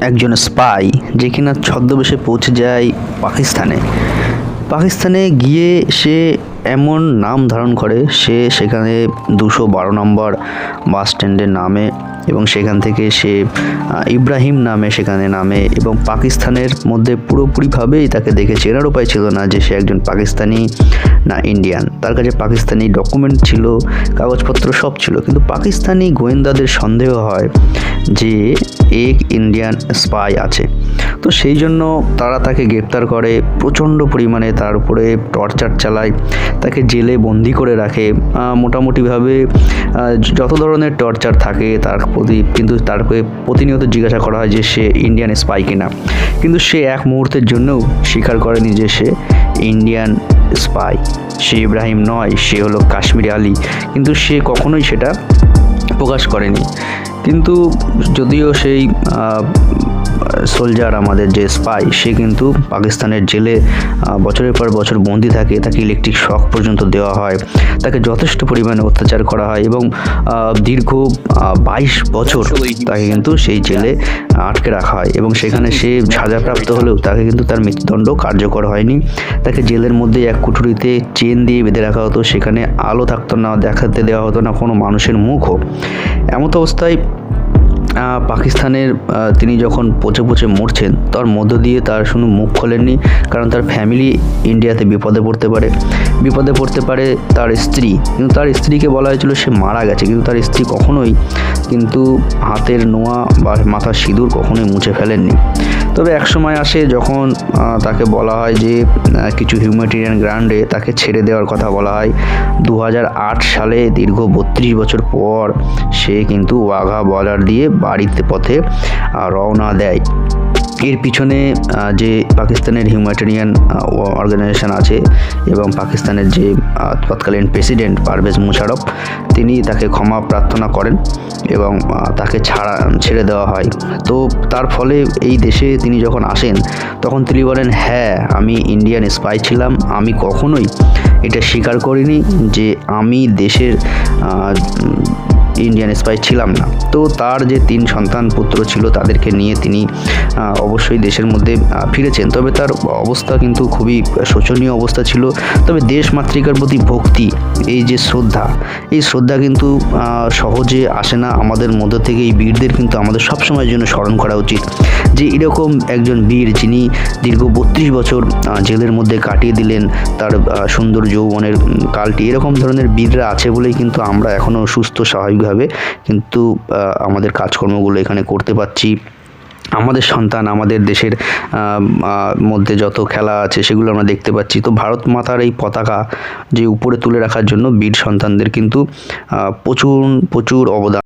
একজন স্পাই যে কিনা ছদ্মবেশে পৌঁছে যায় পাকিস্তানে। পাকিস্তানে গিয়ে সে এমন নাম ধারণ করে, সে সেখানে দুশো বারো নম্বর বাস স্ট্যান্ডে নামে এবং সেখান থেকে সে ইব্রাহিম নামে সেখানে নামে এবং পাকিস্তানের মধ্যে পুরোপুরিভাবেই তাকে দেখে চেনার উপায় ছিল না যে সে একজন পাকিস্তানি না ইন্ডিয়ান। তার কাছে পাকিস্তানি ডকুমেন্ট ছিল, কাগজপত্র সব ছিল। কিন্তু পাকিস্তানি গোয়েন্দাদের সন্দেহ হয় যে এক ইন্ডিয়ান স্পাই আছে। তো সেই জন্য তারা তাকে গ্রেপ্তার করে, প্রচণ্ড পরিমাণে তার উপরে টর্চার চালায়, তাকে জেলে বন্দি করে রাখে। মোটামুটিভাবে যত ধরনের টর্চার থাকে, তার প্রতি কিন্তু তারকে প্রতিনিয়ত জিজ্ঞাসা করা হয় যে সে ইন্ডিয়ান স্পাই কিনা। কিন্তু সে এক মুহূর্তের জন্যও স্বীকার করেনি যে সে ইন্ডিয়ান স্পাই সে ইব্রাহিম নয়, সে হলো কাশ্মীরি আলী। কিন্তু সে কখনোই সেটা প্রকাশ করেনি। কিন্তু যদিও সেই সোলজার আমাদের যে স্পাই সে কিন্তু পাকিস্তানের জেলে বছরের পর বছর বন্দি থাকে, তাকে ইলেকট্রিক শক পর্যন্ত দেওয়া হয়। তাকে যথেষ্ট পরিমাণে অত্যাচার করা হয় এবং দীর্ঘ বাইশ বছর তাকে কিন্তু সেই জেলে আটকে রাখা হয় এবং সেখানে সে সাজাপ্রাপ্ত হলেও তাকে কিন্তু তার মৃত্যুদণ্ড কার্যকর হয়নি। তাকে জেলের মধ্যে এক কুঠুরিতে চেন দিয়ে বেঁধে রাখা হতো, সেখানে আলো থাকতো না, দেখাতে দেওয়া হতো না, কোনো মানুষের মুখও। এমত অবস্থায় পাকিস্তানের তিনি যখন পচে পচে মরছেন, তার মধ্য দিয়ে তার শুধু মুখ খোলেননি, কারণ তার ফ্যামিলি ইন্ডিয়াতে বিপদে পড়তে পারে। বিপদে পড়তে পারে তার স্ত্রী। কিন্তু তার স্ত্রীকে বলা হয়েছিল সে মারা গেছে, কিন্তু তার স্ত্রী কখনোই কিন্তু হাতের নোয়া বা মাথার সিঁদুর কখনোই মুছে ফেলেননি। তবে এক সময় আসে যখন তাকে বলা হয় যে কিছু হিউম্যানিটেরিয়ান গ্রাউন্ডে তাকে ছেড়ে দেওয়ার কথা বলা হয়। দু হাজার আট সালে দীর্ঘ বত্রিশ বছর পর সে কিন্তু ওয়াঘা বর্ডার দিয়ে বাড়িতে পথে রওনা দেয়। এর পিছনে যে পাকিস্তানের হিউম্যানিটেরিয়ান অর্গানাইজেশন আছে এবং পাকিস্তানের যে তৎকালীন প্রেসিডেন্ট পারভেজ মুশারফ, তিনি তাকে ক্ষমা প্রার্থনা করেন এবং তাকে ছাড়া, ছেড়ে দেওয়া হয়। তো তার ফলে এই দেশে তিনি যখন আসেন, তখন তিনি বলেন হ্যাঁ আমি ইন্ডিয়ান স্পাই ছিলাম, আমি কখনোই এটা স্বীকার করিনি যে আমি দেশের ইন্ডিয়ান স্পাই ছিলাম না। তো তার যে তিন সন্তান পুত্র ছিল, তাদেরকে নিয়ে তিনি অবশ্যই দেশের মধ্যে ফিরেছেন। তবে তার অবস্থা কিন্তু খুবই শোচনীয় অবস্থা ছিল। তবে দেশ মাতৃকার প্রতি ভক্তি, এই যে শ্রদ্ধা, এই শ্রদ্ধা কিন্তু সহজে আসে না আমাদের মধ্য থেকে। এই বীরদের কিন্তু আমাদের সবসময়ের জন্য স্মরণ করা উচিত। যে এরকম একজন বীর যিনি দীর্ঘ বত্রিশ বছর জেলের মধ্যে কাটিয়ে দিলেন, তার সুন্দর যৌবনের কালটি, এরকম ধরনের বীররা আছে বলেই কিন্তু আমরা এখনও সুস্থ স্বাভাবিকভাবে কিন্তু আমাদের কাজকর্মগুলো এখানে করতে পারছি। আমাদের সন্তান, আমাদের দেশের মধ্যে যত খেলা আছে সেগুলো আমরা দেখতে পাচ্ছি। তো ভারত মাতার এই পতাকা যে উপরে তুলে রাখার জন্য বীর সন্তানদের কিন্তু প্রচুর প্রচুর অবদান।